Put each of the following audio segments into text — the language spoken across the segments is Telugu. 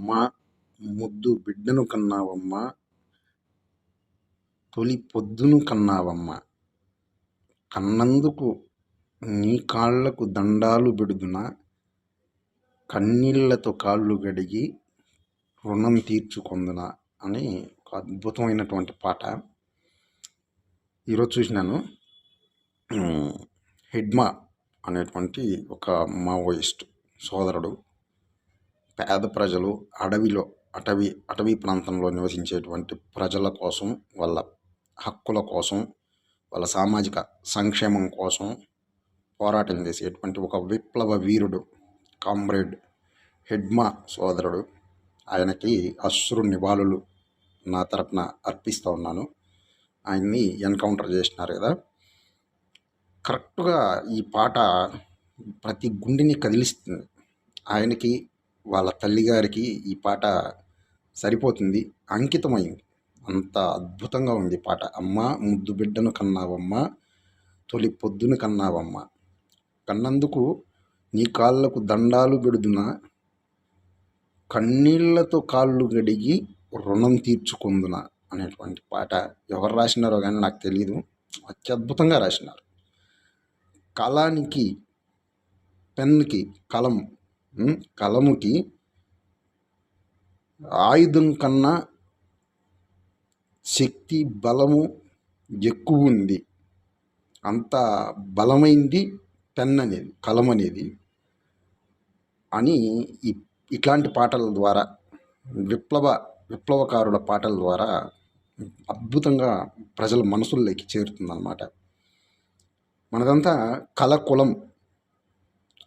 మా ముద్దు బిడ్డను కన్నావమ్మ తొలి పొద్దును కన్నావమ్మ. కన్నందుకు నీ కాళ్ళకు దండాలు బెడుదునా? కన్నీళ్ళతో కాళ్ళు గడిగి రుణం తీర్చుకొందున? అని ఒక అద్భుతమైనటువంటి పాట. ఈరోజు చూసినాను. హిడ్మా అనేటువంటి ఒక మావోయిస్ట్ సోదరుడు. పేద ప్రజలు అడవిలో అటవీ అటవీ ప్రాంతంలో నివసించేటువంటి ప్రజల కోసం వాళ్ళ హక్కుల కోసం వాళ్ళ సామాజిక సంక్షేమం కోసం పోరాటం చేసేటువంటి ఒక విప్లవ వీరుడు కామ్రేడ్ హెడ్మా సోదరుడు. ఆయనకి అశ్రు నివాళులు నా తరపున అర్పిస్తూ ఉన్నాను. ఆయన్ని ఎన్కౌంటర్ చేసినారు కదా. కరెక్ట్గా ఈ పాట ప్రతి గుండెని కదిలిస్తుంది. ఆయనకి వాళ్ళ తల్లిగారికి ఈ పాట సరిపోతుంది అంకితమైంది. అంత అద్భుతంగా ఉంది పాట. అమ్మ ముద్దు బిడ్డను కన్నావమ్మ తొలి పొద్దును కన్నావమ్మ. కన్నందుకు నీ కాళ్ళకు దండాలు పెడుదున కన్నీళ్ళతో కాళ్ళు గడిగి రుణం తీర్చుకుందున అనేటువంటి పాట ఎవరు రాసినారో కానీ నాకు తెలియదు అత్యద్భుతంగా రాసినారు. కళానికి పెన్కి కలం కలముకి ఆయుధం కన్నా శక్తి బలము ఎక్కువ ఉంది. అంత బలమైంది పెన్ అనేది కలం అనేది అని ఇట్లాంటి పాటల ద్వారా విప్లవ విప్లవకారుల పాటల ద్వారా అద్భుతంగా ప్రజల మనసుల్లోకి చేరుతుందన్నమాట. మనదంతా కళ కులం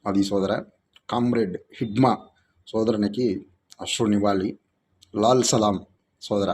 అది సోదర కామ్రేడ్ హిడ్మా సోదరునికి అశ్రు నివాళి లాల్ సలాం సోదర.